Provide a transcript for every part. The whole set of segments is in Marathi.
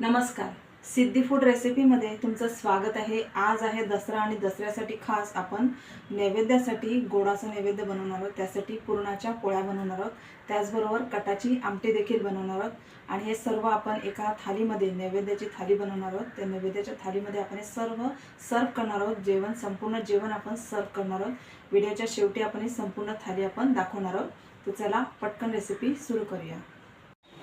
नमस्कार. सिद्धी फूड रेसिपीमध्ये तुमचं स्वागत आहे. आज आहे दसरा आणि दसऱ्यासाठी खास आपण नैवेद्यासाठी गोडाचं नैवेद्य बनवणार आहोत. त्यासाठी पुरणाच्या पोळ्या बनवणार आहोत. त्याचबरोबर कटाची आमटी देखील बनवणार आहोत. आणि हे सर्व आपण एका थालीमध्ये नैवेद्याची थाली बनवणार आहोत. त्या नैवेद्याच्या थालीमध्ये आपण हे सर्व सर्व करणार आहोत. जेवण संपूर्ण जेवण आपण सर्व करणार आहोत. व्हिडिओच्या शेवटी आपण ही संपूर्ण थाली आपण दाखवणार आहोत. तर चला पटकन रेसिपी सुरू करूया.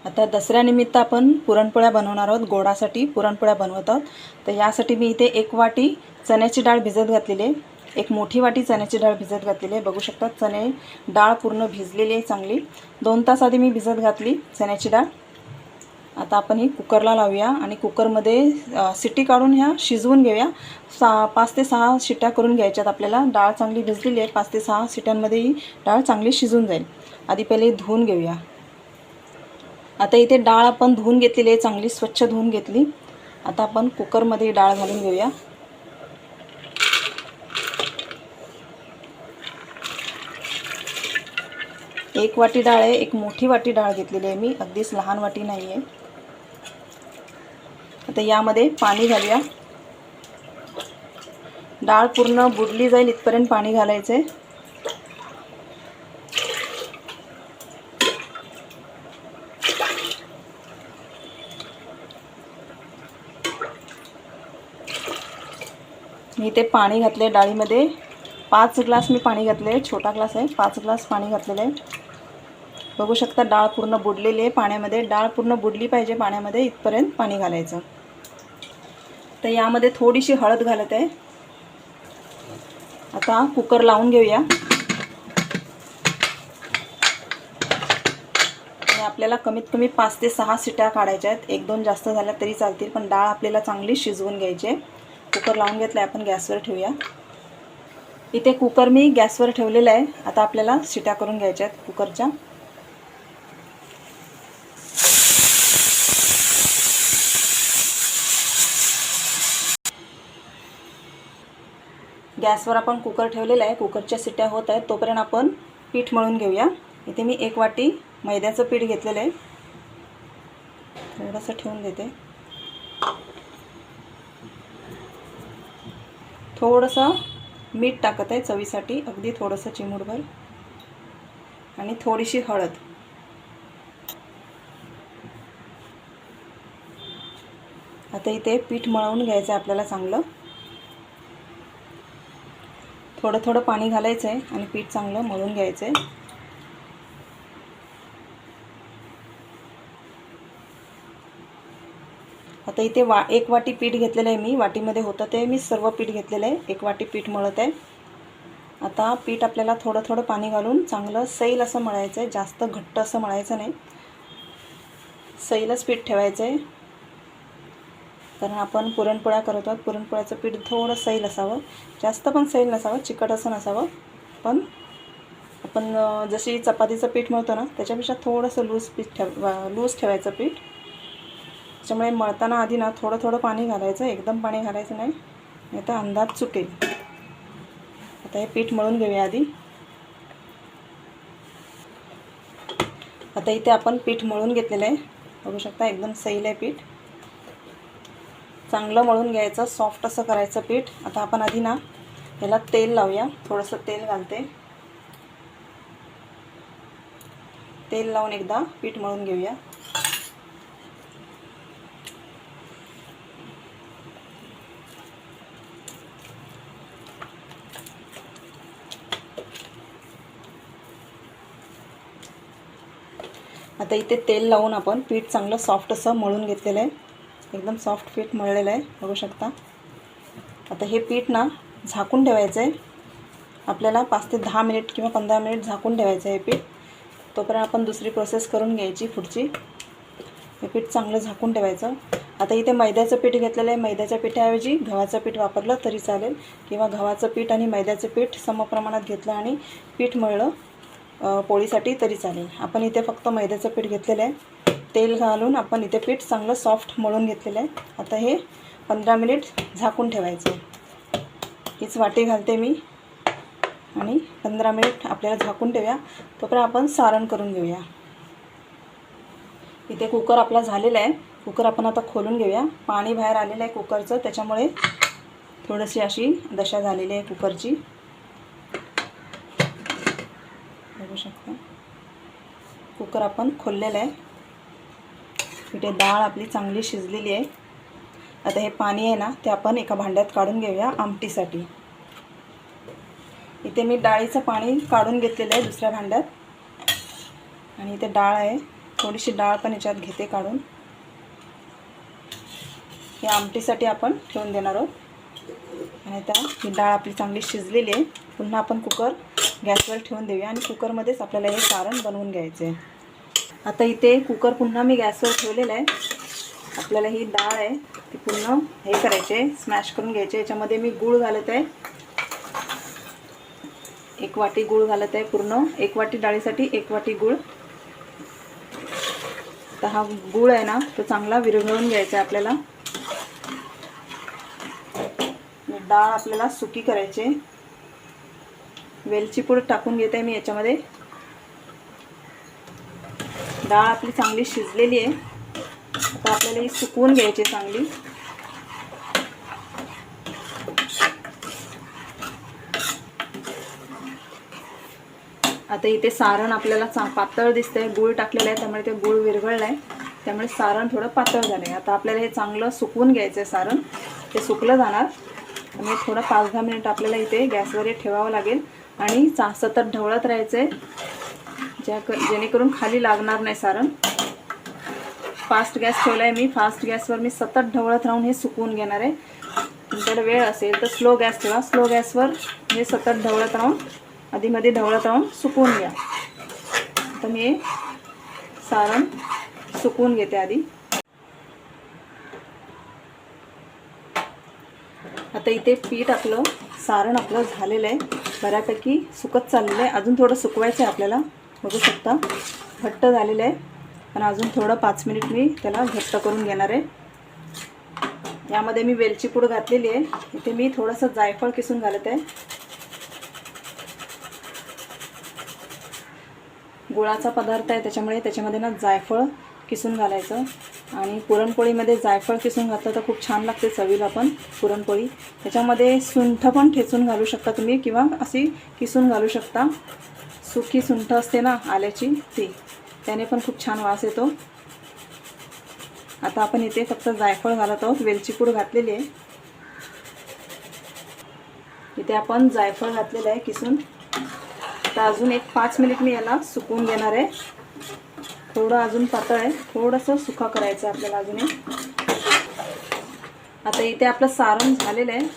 आता दसऱ्यानिमित्त आपण पुरणपोळ्या बनवणार आहोत. गोडासाठी पुरणपोळ्या बनवत आहोत. तर यासाठी मी इथे एक वाटी चण्याची डाळ भिजत घातलेली आहे. एक मोठी वाटी चण्याची डाळ भिजत घातलेली आहे. बघू शकता चणे डाळ पूर्ण भिजलेली आहे चांगली. दोन तास आधी मी भिजत घातली चण्याची डाळ. आता आपण ही कुकरला लावूया आणि कुकरमध्ये सिटी काढून ह्या शिजवून घेऊया. सा पाच ते सहा शिट्ट्या करून घ्यायच्यात आपल्याला. डाळ चांगली भिजलेली आहे. पाच ते सहा शिट्ट्यांमध्ये ही डाळ चांगली शिजून जाईल. आधी पहिले धुवून घेऊया. आता इथे डाळ आपण धुवून घेतलेली आहे चांगली स्वच्छ धुवून घेतली. आता आपण कुकरमध्ये डाळ घालून घेऊया. एक वाटी डाळ आहे एक मोठी वाटी डाळ घेतलेली आहे मी. अगदीच लहान वाटी नाही आहे आता यामध्ये पाणी घालूया. डाळ पूर्ण बुडली जाईल इथपर्यंत पाणी घालायचं आहे इथे पाणी घातले डाळीमध्ये. पाच ग्लास मी पाणी घातले आहे छोटा ग्लास आहे. पाच ग्लास पाणी घातलेलं आहे. बघू शकता डाळ पूर्ण बुडलेली आहे पाण्यामध्ये. डाळ पूर्ण बुडली पाहिजे पाण्यामध्ये इथपर्यंत पाणी घालायचं. तर यामध्ये थोडीशी हळद घालत आहे. आता कुकर लावून घेऊया. आणि आपल्याला कमीत कमी पाच ते सहा सिट्या काढायच्या आहेत. एक दोन जास्त झाल्या तरी चालतील पण डाळ आपल्याला चांगली शिजवून घ्यायची आहे. कुकर लावून घेतला आहे आपण गॅसवर ठेवूया. इथे कुकर मी गॅसवर ठेवलेला आहे. आता आपल्याला शिट्या करून घ्यायच्या आहेत कुकरच्या. गॅसवर आपण कुकर ठेवलेला आहे. कुकरच्या सिट्ट्या होत आहेत. तोपर्यंत आपण पीठ मळून घेऊया. इथे मी एक वाटी मैद्याचं पीठ घेतलेलं आहे. थोडंसं ठेवून देते. थोडंसं मीठ टाकत आहे चवीसाठी. अगदी थोडंसं चिमूटभर. आणि थोडीशी हळद. आता इथे पीठ मळवून घ्यायचं आहे आपल्याला चांगलं. थोडं थोडं पाणी घालायचं आहे आणि पीठ चांगलं मळून घ्यायचं आहे आता इथे वा एक वाटी पीठ घेतलेलं आहे मी. वाटीमध्ये होतं ते. मी सर्व पीठ घेतलेलं आहे. एक वाटी पीठ मळत आहे. आता पीठ आपल्याला थोडं थोडं पाणी घालून चांगलं सैल असं मळायचं आहे. जास्त घट्ट असं मळायचं नाही. सैलच पीठ ठेवायचं आहे. कारण आपण पुरणपोळ्या करत आहोत. पुरणपोळ्याचं पीठ थोडं सैल असावं. जास्त पण सैल नसावं. चिकट असं नसावं. पण आपण जशी चपातीचं पीठ मळतो ना त्याच्यापेक्षा थोडंसं लूज पीठ ठेव लूज ठेवायचं पीठ. त्याच्यामुळे मळताना आधी ना थोडं थोडं पाणी घालायचं एकदम पाणी घालायचं नाही नाही तर अंदाज चुकेल. आता हे पीठ मळून घेऊया आधी. आता इथे आपण पीठ मळून घेतलेलं आहे. बघू शकता एकदम सैल आहे पीठ. चांगलं मळून घ्यायचं सॉफ्ट असं करायचं पीठ. आता आपण आधी ना याला तेल लावूया. थोडंसं तेल घालते. तेल लावून एकदा पीठ मळून घेऊया. आता इथे तेल लावून आपण पीठ चांगलं सॉफ्ट असं मळून घेतलेलं आहे. एकदम सॉफ्ट पीठ मळलेलं आहे. बघू शकता. आता हे पीठ ना झाकून ठेवायचं आहे. आपल्याला पाच ते दहा मिनिट किंवा पंधरा मिनिट झाकून ठेवायचं आहे हे पीठ. तोपर्यंत आपण दुसरी प्रोसेस करून घ्यायची पुढची. हे पीठ चांगलं झाकून ठेवायचं. आता इथे मैद्याचं पीठ घेतलेलं आहे. मैद्याच्या पिठाऐवजी गव्हाचं पीठ वापरलं तरी चालेल. किंवा गव्हाचं पीठ आणि मैद्याचं पीठ समप्रमाणात घेतलं आणि पीठ मळलं पोळीसाठी तरी चालेल. आपण इथे फक्त मैद्याचं पीठ घेतलेलं आहे. तेल घालून आपण इथे पीठ चांगलं सॉफ्ट मळून घेतलेलं आहे. आता हे पंधरा मिनिट झाकून ठेवायचं हीच वाटी घालते मी. आणि पंधरा मिनिट आपल्याला झाकून ठेवूया. तोपर्यंत आपण सारण करून घेऊया. इथे कुकर आपला झालेला आहे. कुकर आपण आता खोलून घेऊया. पाणी बाहेर आलेलं आहे कुकरचं त्याच्यामुळे थोडीशी अशी दशा झालेली आहे कुकरची बघू शकता. कुकर आपण खोललेलं आहे. इथे डाळ आपली चांगली शिजलेली आहे. आता हे पाणी आहे ना ते आपण एका भांड्यात काढून घेऊया आमटीसाठी. इथे मी डाळीचं पाणी काढून घेतलेलं आहे दुसऱ्या भांड्यात. आणि इथे डाळ आहे. थोडीशी डाळ पण याच्यात घेते काढून. हे आमटीसाठी आपण ठेवून देणार आहोत. आणि आता ही डाळ आपली चांगली शिजलेली आहे. पुन्हा आपण कुकर गॅसवर ठेवून देऊया आणि कुकरमध्येच आपल्याला हे सारण बनवून घ्यायचं आहे आता इथे कुकर पुन्हा मी गॅसवर ठेवलेलं आहे. आपल्याला ही डाळ आहे ती पुन्हा हे करायचे स्मॅश करून घ्यायचे. याच्यामध्ये मी गूळ घालत आहे. एक वाटी गूळ घालत आहे पूर्ण. एक वाटी डाळीसाठी एक वाटी गूळ. तर हा गूळ आहे ना तो चांगला विरघळून घ्यायचा आहे आपल्याला आणि डाळ आपल्याला सुकी करायची वेलची पूड टाकून घेते मी याच्यामध्ये. डाळ आपली चांगली शिजलेली आहे. आता आपल्याला ही सुकवून घ्यायची चांगली. आता इथे सारण आपल्याला चा पातळ दिसतंय गूळ टाकलेलं आहे त्यामुळे ते गूळ विरघळलं आहे त्यामुळे सारण थोडं पातळ झालं आहे आता आपल्याला हे चांगलं सुकवून घ्यायचं आहे सारण. ते सुकलं जाणार. त्यामुळे थोडं पाच दहा मिनिट आपल्याला इथे गॅसवर हे ठेवावं लागेल. आणि चा सतत ढवळत राहायचं आहे ज्या क जेणेकरून खाली लागणार नाही सारण फास्ट गॅस ठेवला आहे मी. फास्ट गॅसवर मी सतत ढवळत राहून हे सुकवून घेणार आहे. तुमच्याकडे वेळ असेल तर स्लो गॅस ठेवा. स्लो गॅसवर हे सतत ढवळत राहून आधीमध्ये ढवळत राहून सुकवून घ्या. आता मी सारण सुकवून घेते आधी. आता इथे पीठ आपलं सारण आपलं झालेलं आहे. बऱ्यापैकी सुकत चाललेलं आहे. अजून थोडं सुकवायचं आहे आपल्याला. बघू शकता. घट्ट झालेलं आहे. पण अजून थोडं पाच मिनिट मी त्याला घट्ट करून घेणार आहे. यामध्ये मी वेलची पूड घातलेली आहे. इथे मी थोडंसं जायफळ किसून घालत आहे. गुळाचा पदार्थ आहे त्याच्यामुळे त्याच्यामध्ये ना जायफळ किसून घालायचं. आणि पुरणपोळीमध्ये जायफळ किसून घातलं तर खूप छान लागते चवीला पण पुरणपोळी. त्याच्यामध्ये सुंठ पण ठेचून घालू शकता तुम्ही किंवा अशी किसून घालू शकता. सुकी सुंठ असते ना आल्याची ती. त्याने पण खूप छान वास येतो. आता आपण इथे फक्त जायफळ घालत आहोत वेलचीपूड घातलेली आहे. इथे आपण जायफळ घातलेलं आहे किसून. आता अजून एक पाच मिनिट मी याला सुकून घेणार आहे. थोडं अजून पातळ आहे. थोडंसं सुका करायचं आहे आपल्याला अजून आता इथे आपलं सारण झालेलं आहे.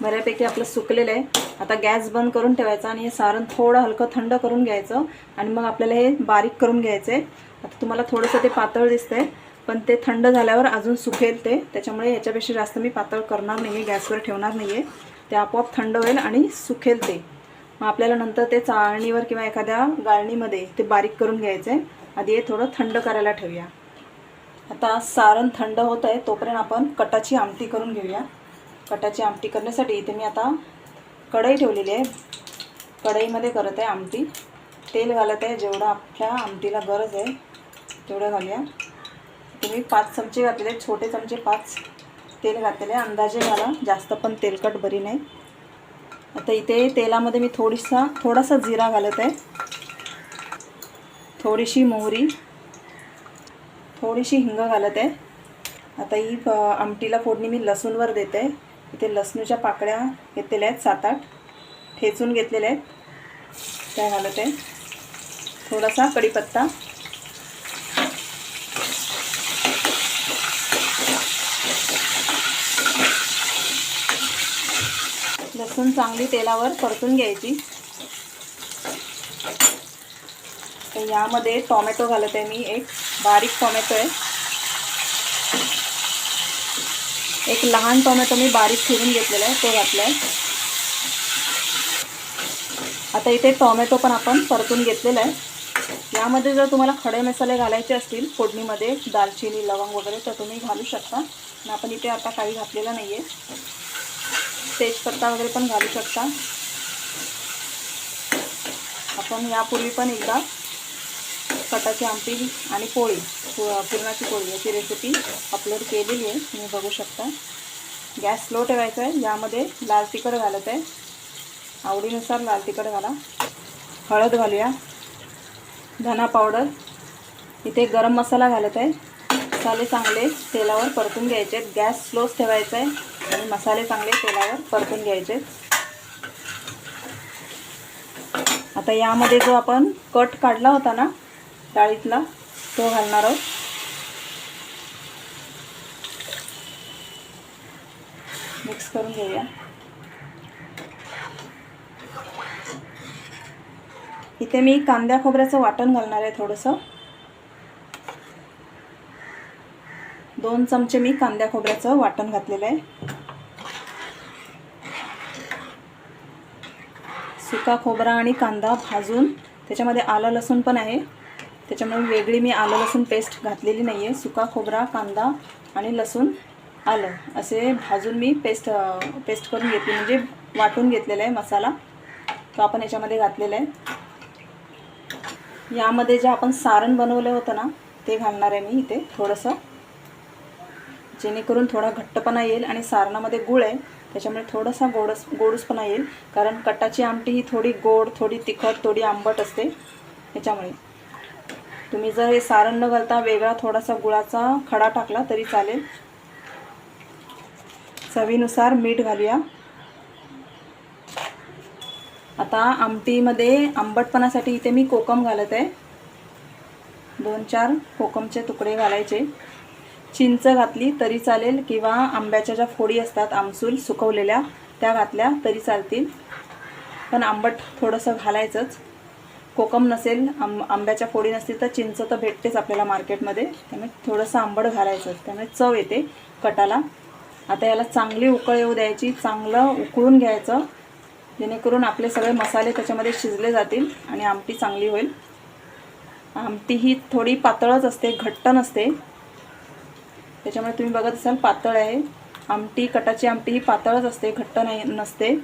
बऱ्यापैकी आपलं सुकलेलं आहे. आता गॅस बंद करून ठेवायचा आणि हे सारण थोडं हलकं थंड करून घ्यायचं आणि मग आपल्याला हे बारीक करून घ्यायचं आहे. आता तुम्हाला थोडंसं ते पातळ दिसतंय पण ते थंड झाल्यावर अजून सुकेल ते. त्याच्यामुळे याच्यापेक्षा जास्त मी पातळ करणार नाही आहे गॅसवर ठेवणार नाही आहे ते आपोआप थंड होईल आणि सुकेल ते. मग आपल्याला नंतर ते चाळणीवर किंवा एखाद्या गाळणीमध्ये ते बारीक करून घ्यायचं. आहे आधी हे थोडं थंड करायला ठेवूया. आता सारण थंड होत आहे तोपर्यंत आपण कटाची आमटी करून घेऊया. कटाची आमटी करण्यासाठी इथे मी आता कढई ठेवलेली आहे. कढईमध्ये करत आहे आमटी. तेल घालत आहे जेवढं आपल्या आमटीला गरज आहे तेवढं घालूया. तुम्ही पाच चमचे घातलेले छोटे चमचे पाच तेल घातलेले अंदाजे घाला जास्त पण तेलकट बरी नाही. आता इथे तेलामध्ये मी थोडीसा थोडासा जिरा घालत आहे. थोडीशी मोहरी थोडीशी हिंग घालत आहे. आता ही प- आमटीला फोडणी मी लसूणवर देते. इथे लसणूच्या पाकळ्या घेतलेल्या आहेत सात आठ ठेचून घेतलेल्या आहेत. त्या घालत आहे. थोडासा कढीपत्ता. लसूण चांगली तेलावर परतून घ्यायची. तर यामध्ये टॉमॅटो घालत आहे मी एक बारीक टॉमॅटो आहे. एक लहान टोमॅटो मी बारीक फिरून घेतलेला आहे तो घातला आहे आता इथे टोमॅटो पण आपण परतून घेतलेला आहे. यामध्ये जर तुम्हाला खडे मसाले घालायचे असतील फोडणीमध्ये दालचिनी लवंग वगैरे तर तुम्ही घालू शकता. आणि आपण इथे आता काही घातलेलं नाही आहे तेजपत्ता वगैरे पण घालू शकता. आपण यापूर्वी पण एकदा कटाची आमटी आणि पोळी पु- पुरणाची पोळी याची रेसिपी अपलोड केलेली आहे तुम्ही बघू शकता. गॅस स्लो ठेवायचा आहे यामध्ये लाल तिखट घालत आहे. आवडीनुसार लाल तिखट घाला. हळद घालूया. धना पावडर इथे गरम मसाला घालत आहे. मसाले चांगले तेलावर परतून घ्यायचे आहेत. गॅस स्लोच ठेवायचा आहे. आणि मसाले चांगले तेलावर परतून घ्यायचे आता यामध्ये जो आपण कट काढला होता ना डाळीतला तो घालणार आहोत. मिक्स करून घेऊया. इथे मी कांद्या खोबऱ्याचं वाटण घालणार आहे थोडंसं. दोन चमचे मी कांद्या खोबऱ्याचं वाटण घातलेलं आहे. सुका खोबरा आणि कांदा भाजून त्याच्यामध्ये आलं लसूण पण आहे. त्याच्यामुळे वेगळी मी आलं लसूण पेस्ट घातलेली नाही आहे सुका खोबरा कांदा आणि लसूण आलं. असे भाजून मी पेस्ट पेस्ट करून घेतली. म्हणजे वाटून घेतलेला आहे मसाला. तो आपण याच्यामध्ये घातलेला आहे. यामध्ये जे आपण सारण बनवलं होतं ना ते घालणार आहे मी इथे थोडंसं. जेणेकरून थोडा घट्टपणा येईल आणि सारणामध्ये गुळ आहे त्याच्यामुळे थोडासा गोडस गोडूसपणा येईल कारण कटाची आमटी ही थोडी गोड थोडी तिखट थोडी आंबट असते. त्याच्यामुळे तुम्ही जर हे सारण न घालता वेगळा थोडासा गुळाचा खडा टाकला तरी चालेल. चवीनुसार मीठ घालूया. आता आमटीमध्ये आंबटपणासाठी इथे मी कोकम घालत आहे. दोन चार कोकमचे तुकडे घालायचे. चिंच घातली तरी चालेल किंवा आंब्याच्या ज्या फोडी असतात आमसूल सुकवलेल्या त्या घातल्या तरी चालतील. पण आंबट थोडंसं घालायचंच. कोकम नसेल आंब आंब्याच्या फोडी नसतील तर चिंच तर भेटतेच आपल्याला मार्केटमध्ये. त्यामुळे थोडंसं आंबट घालायचं त्यामुळे चव येते कटाला. आता याला चांगली उकळ येऊ द्यायची चांगलं उकळून घ्यायचं. जेणेकरून आपले सगळे मसाले त्याच्यामध्ये शिजले जातील आणि आमटी चांगली होईल. आमटी ही थोडी पातळच असते घट्ट नसते. त्याच्यामुळे तुम्ही बघत असाल पातळ आहे. आमटी कटाची आमटी ही पातळच असते घट्ट नाही नसते.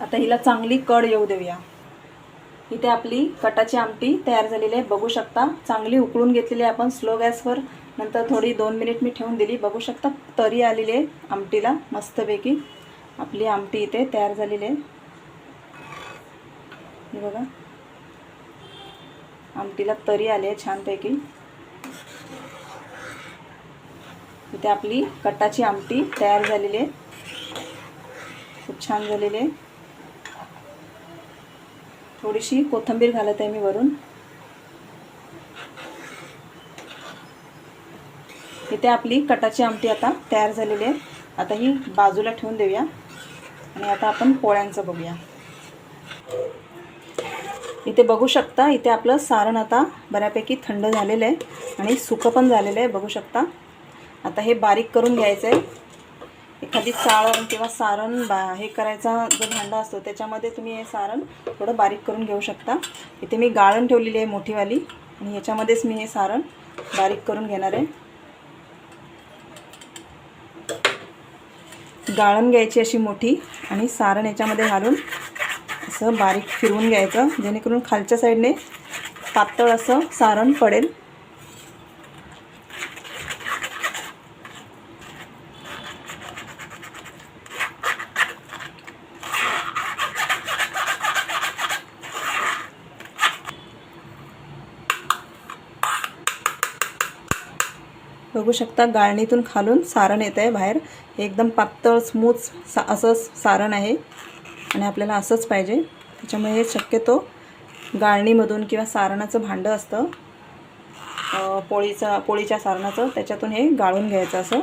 आता हिला चांगली कड येऊ देऊया. इथे आपली कटाची आमटी तयार झालेली आहे बघू शकता. चांगली उकळून घेतलेली आहे आपण स्लो गॅसवर. नंतर थोडी दोन मिनिट मी ठेवून दिली. बघू शकता तरी आलेली आहे आमटीला मस्तपैकी. आपली आमटी इथे तयार झालेली आहे. हे बघा. आमटीला तरी आली आहे छानपैकी. इथे आपली कटाची आमटी तयार झालेली आहे. खूप छान झालेली आहे. थोडीशी कोथिंबीर घालत आहे मी वरून. इथे आपली कटाची आमटी आता तयार झालेली आहे. आता ही बाजूला ठेवून देऊया. आणि आता आपण पोळ्यांचं बघूया. इथे बघू शकता इथे आपलं सारण आता बऱ्यापैकी थंड झालेलं आहे आणि सुकं पण झालेलं आहे बघू शकता. आता हे बारीक करून घ्यायचं आहे एखादी चाळण किंवा सारण बा हे करायचा जो भांडा असतो त्याच्यामध्ये तुम्ही हे सारण थोडं बारीक करून घेऊ शकता. इथे मी गाळण ठेवलेली आहे मोठीवाली आणि ह्याच्यामध्येच मी हे सारण बारीक करून घेणार आहे. गाळण घ्यायची अशी मोठी आणि सारण याच्यामध्ये घालून असं बारीक फिरवून घ्यायचं जेणेकरून खालच्या साईडने पातळ असं सारण पडेल. बघू शकता गाळणीतून खालून सारण येत आहे बाहेर. एकदम पातळ स्मूथ सा असं सारण आहे. आणि आपल्याला असंच पाहिजे. त्याच्यामुळे हे शक्यतो गाळणीमधून किंवा सारणाचं भांडं असतं. पोळीचं पोळीचा पोळीच्या सारणाचं त्याच्यातून हे गाळून घ्यायचं असं.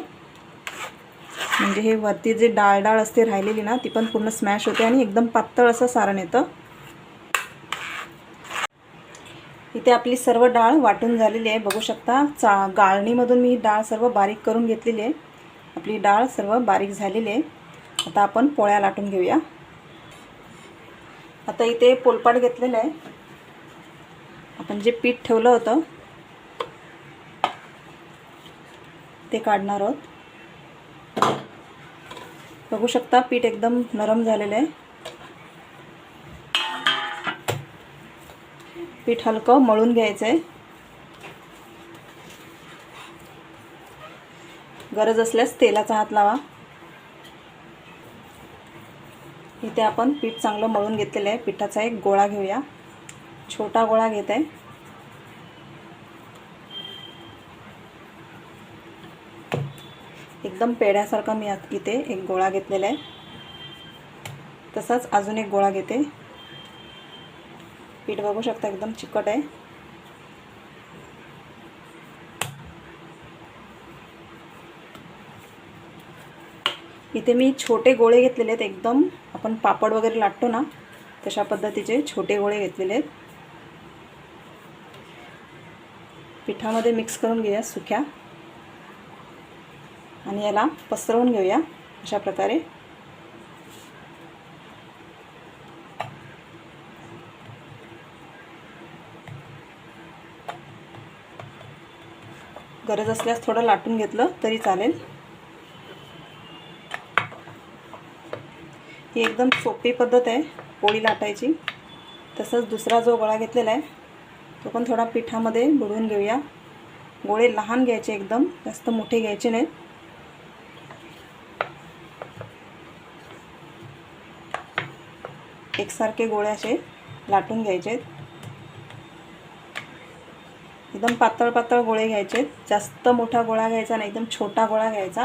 म्हणजे हे वरती जे डाळ डाळ असते राहिलेली ना ती पण पूर्ण स्मॅश होते आणि एकदम पातळ असं सारण येतं. इथे आपली सर्व डाळ वाटून झालेली आहे. बघू शकता चा गाळणीमधून मी डाळ सर्व बारीक करून घेतलेली आहे. आपली डाळ सर्व बारीक झालेली आहे. आता आपण पोळ्या लाटून घेऊया. आता इथे पोलपाट घेतलेलं आहे. आपण जे पीठ ठेवलं होतं ते काढणार आहोत. बघू शकता पीठ एकदम नरम झालेलं आहे. पीठ हलकं मळून घ्यायचं आहे गरज असल्यास तेलाचा हात लावा. इथे आपण पीठ चांगलं मळून घेतलेलं आहे. पिठाचा एक गोळा घेऊया. छोटा गोळा घेत आहे. एकदम पेढ्यासारखा मी इथे एक गोळा घेतलेला आहे. तसाच अजून एक गोळा घेते. पीठ बघू शकता एकदम चिकट आहे. इथे मी छोटे गोळे घेतलेले आहेत एकदम. आपण पापड वगैरे लाटतो ना तशा पद्धतीचे छोटे गोळे घेतलेले आहेत. पिठामध्ये मिक्स करून घेऊया सुक्या. आणि याला पसरवून घेऊया अशा प्रकारे. गरज असल्यास थोडं लाटून घेतलं तरी चालेल. ही एकदम सोपी पद्धत आहे पोळी लाटायची. तसंच दुसरा जो गोळा घेतलेला आहे तो पण थोडा पिठामध्ये बुडवून घेऊया. गोळे लहान घ्यायचे एकदम जास्त मोठे घ्यायचे नाहीत. एकसारखे गोळे असे लाटून घ्यायचे आहेत एकदम पातळ पातळ गोळे घ्यायचे. जास्त मोठा गोळा घ्यायचा नाही एकदम छोटा गोळा घ्यायचा.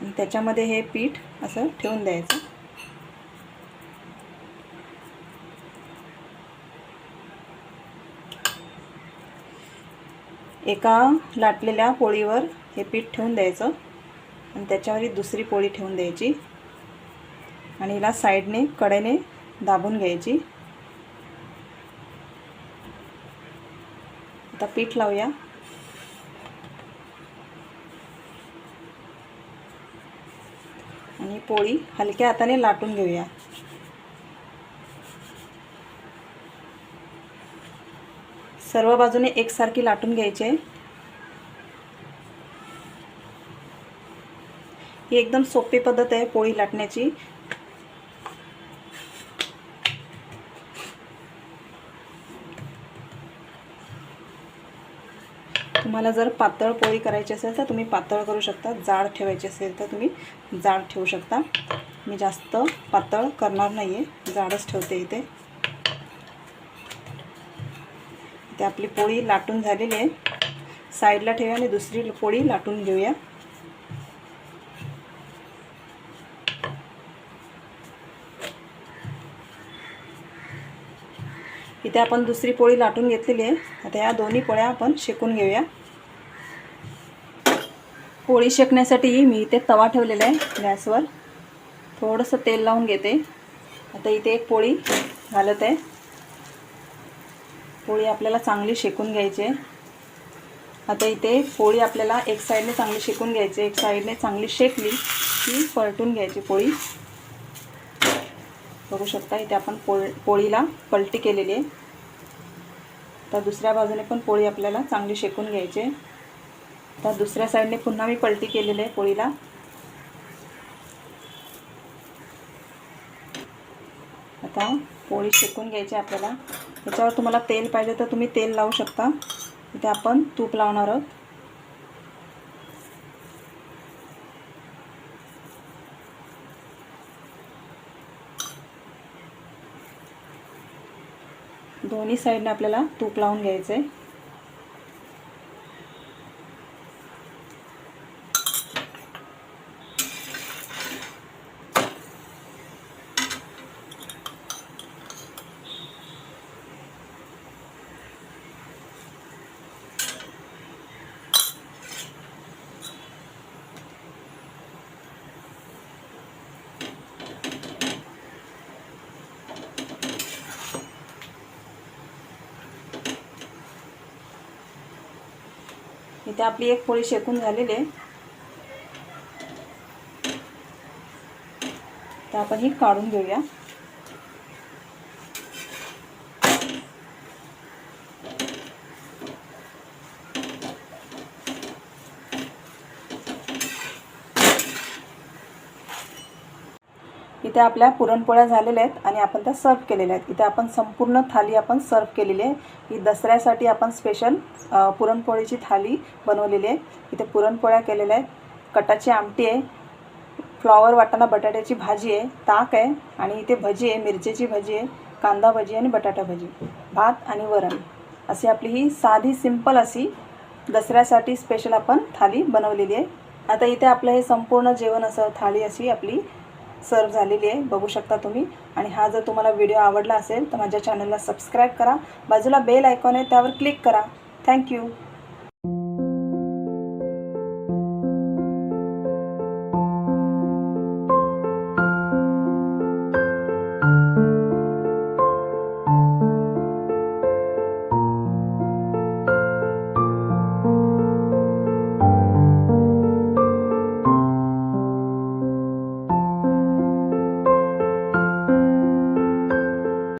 आणि त्याच्यामध्ये हे पीठ असं ठेवून द्यायचं. एका लाटलेल्या पोळीवर हे पीठ ठेवून द्यायचं. आणि त्याच्यावर दुसरी पोळी ठेवून द्यायची. आणि हिला साईडने कडेने दाबून घ्यायची. आता पीठ लावूया. आणि पोळी हलक्या हाताने लाटून घेऊया. सर्व बाजूने एकसारखी लाटून घ्यायची. आहे ही एकदम सोपी पद्धत आहे पोळी लाटण्याची. तुम्हाला जर पातळ पोळी करायची असेल तर तुम्ही पातळ करू शकता. जाड ठेवायची असेल तर तुम्ही जाड ठेवू शकता. मी जास्त पातळ करणार नाही आहे जाडच ठेवते इथे. इथे आपली पोळी लाटून झालेली आहे. साईडला ठेवूया आणि दुसरी पोळी लाटून घेऊया. इथे आपण दुसरी पोळी लाटून घेतलेली आहे. आता या दोन्ही पोळ्या आपण शेकून घेऊया. पोळी शेकण्यासाठी मी इथे तवा ठेवलेला आहे गॅसवर. थोडंसं तेल लावून घेते. आता इथे एक पोळी घालत आहे. पोळी आपल्याला चांगली शेकून घ्यायची आहे. आता इथे पोळी आपल्याला एक साईडने चांगली शेकून घ्यायची एक साईडने चांगली शेकली की पलटून घ्यायची पोळी. बघू शकता इथे आपण पोळ पोळीला पलटी केलेली आहे. तर दुसऱ्या बाजूने पण पोळी आपल्याला चांगली शेकून घ्यायची आहे. तर दुसऱ्या साईडने पुन्हा मी पलटी केलेली आहे पोळीला. आता पोळी शेकून घ्यायची आपल्याला. याच्यावर तुम्हाला तेल पाहिजे तर तुम्ही तेल लावू शकता. इथे आपण तूप लावणार आहोत. दोन्ही साईडने आपल्याला तूप लावून घ्यायचं आहे इथे आपली एक पोळी शेकून झालेली आहे. तर आपण ही काढून घेऊया. इथे आपल्या पुरणपोळ्या झालेल्या आहेत आणि आपण त्या सर्व केलेल्या आहेत. इथे आपण संपूर्ण थाली आपण सर्व केलेली आहे. ही दसऱ्यासाठी आपण स्पेशल पुरणपोळीची थाली बनवलेली आहे. इथे पुरणपोळ्या केलेल्या आहेत. कटाची आमटी आहे. फ्लॉवर वाटाणा बटाट्याची भाजी आहे. ताक आहे. आणि इथे भजी आहे. मिरचीची भजी आहे. कांदा भजी आणि बटाटा भजी. भात आणि वरण. अशी आपली ही साधी सिंपल अशी दसऱ्यासाठी स्पेशल आपण थाली बनवलेली आहे. आता इथे आपलं हे संपूर्ण जेवण असं थाळी अशी आपली सर्व झालेली आहे बघू शकता तुम्ही. आणि हा जर तुम्हाला व्हिडिओ आवडला असेल तर माझ्या चॅनलला सबस्क्राईब करा. बाजूला बेल आयकॉन आहे त्यावर क्लिक करा. थँक्यू